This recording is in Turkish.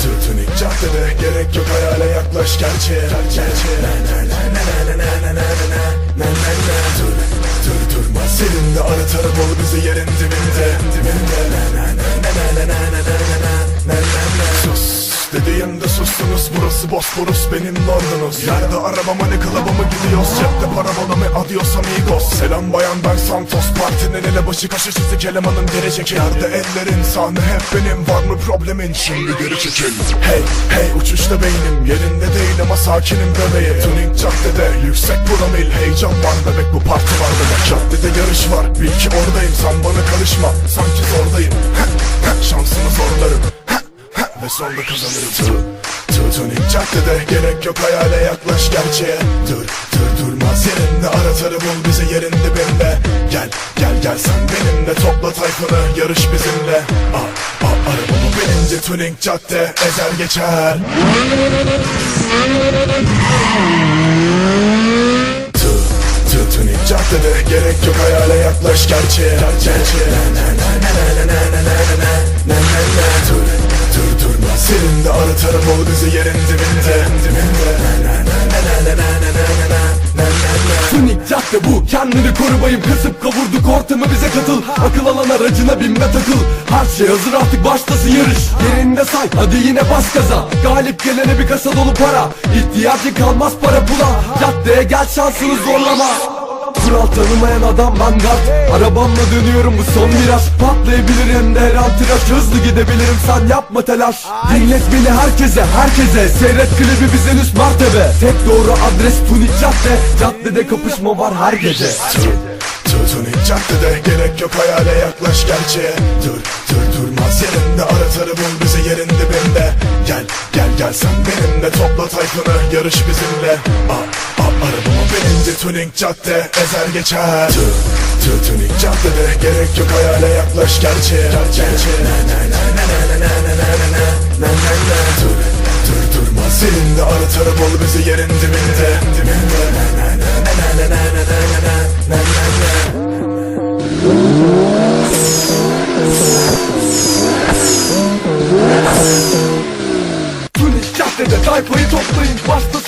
Tütünik caddede gerek yok hayale yaklaş gerçeğe Gerçeğe Tür, tür, tür, seninle anı tarım ol bizi yerin dibinde burası Bosporus benim Lordunuz Yerde arabama ne kılavamı gidiyoruz? Cepte parabola mı adios amigos. Selam bayan ben Santos. Partinin ele başı kaşı çizik elemanın gelecek Yerde. Ellerin sahne hep benim. Var mı problemin? Şimdi geri çekil. Hey hey uçuşta beynim. Yerinde değil ama sakinim bebeğim Tuning caddede yüksek promil Heyecan var bebek bu parti var bebek. Caddede yarış var. Bil ki oradayım. Sen bana karışma. Sanki zordayım. Şansımı zorlarım. Ve sonunda kazanırım Tu, tu, tuning caddede Gerek yok hayale yaklaş gerçeğe. Dur dur durmaz yerinde Aratarı bul bizi yerin dibinde Gel gel gel sen benimle Topla tayfanı yarış bizimle. Aa, aa, arabamı binince tuning cadde ezer geçer. Tu, tu, tuning caddede Gerek yok hayale yaklaş gerçeğe. Gerçeğe na na na na na Tunik cadde bu. Kendini koru bayım Kasıp kavurduk ortamı bize katıl. Akıl alan aracına binme takıl. Her şey hazır artık başlasın yarış. Yerinde say hadi yine bas gaza. Galip gelene bir kasa dolu para. İhtiyacın kalmaz para pula. Caddeye gel şansını zorlama Kural tanımayan adam ben gard Arabamla dönüyorum bu son viraj. Patlayabilir hem de her an Hızlı gidebilirim sen yapma telaş. Dinlet beni herkese herkese. Seyret klibi bizden üst mertebe Tek doğru adres Tunik Cadde. Caddede kapışma var her gece. Tu, tu, tuning caddede. Gerek yok hayale yaklaş gerçeğe. Dur dur durmaz yerinde. Aratarı bul bizi yerin dibinde Gel gel gel sen benimle. Topla tayfanı yarış bizimle. Aa, aa, arabama binince tuning cadde ezer geçer Tü, tü tuning caddede gerek yok hayale yaklaş gerçeğe Gerçeğe Dur, dur durma zilinde aratarı bol bizi yerin dibinde Dibinde Tuning caddede tayfayı toplayın Bastı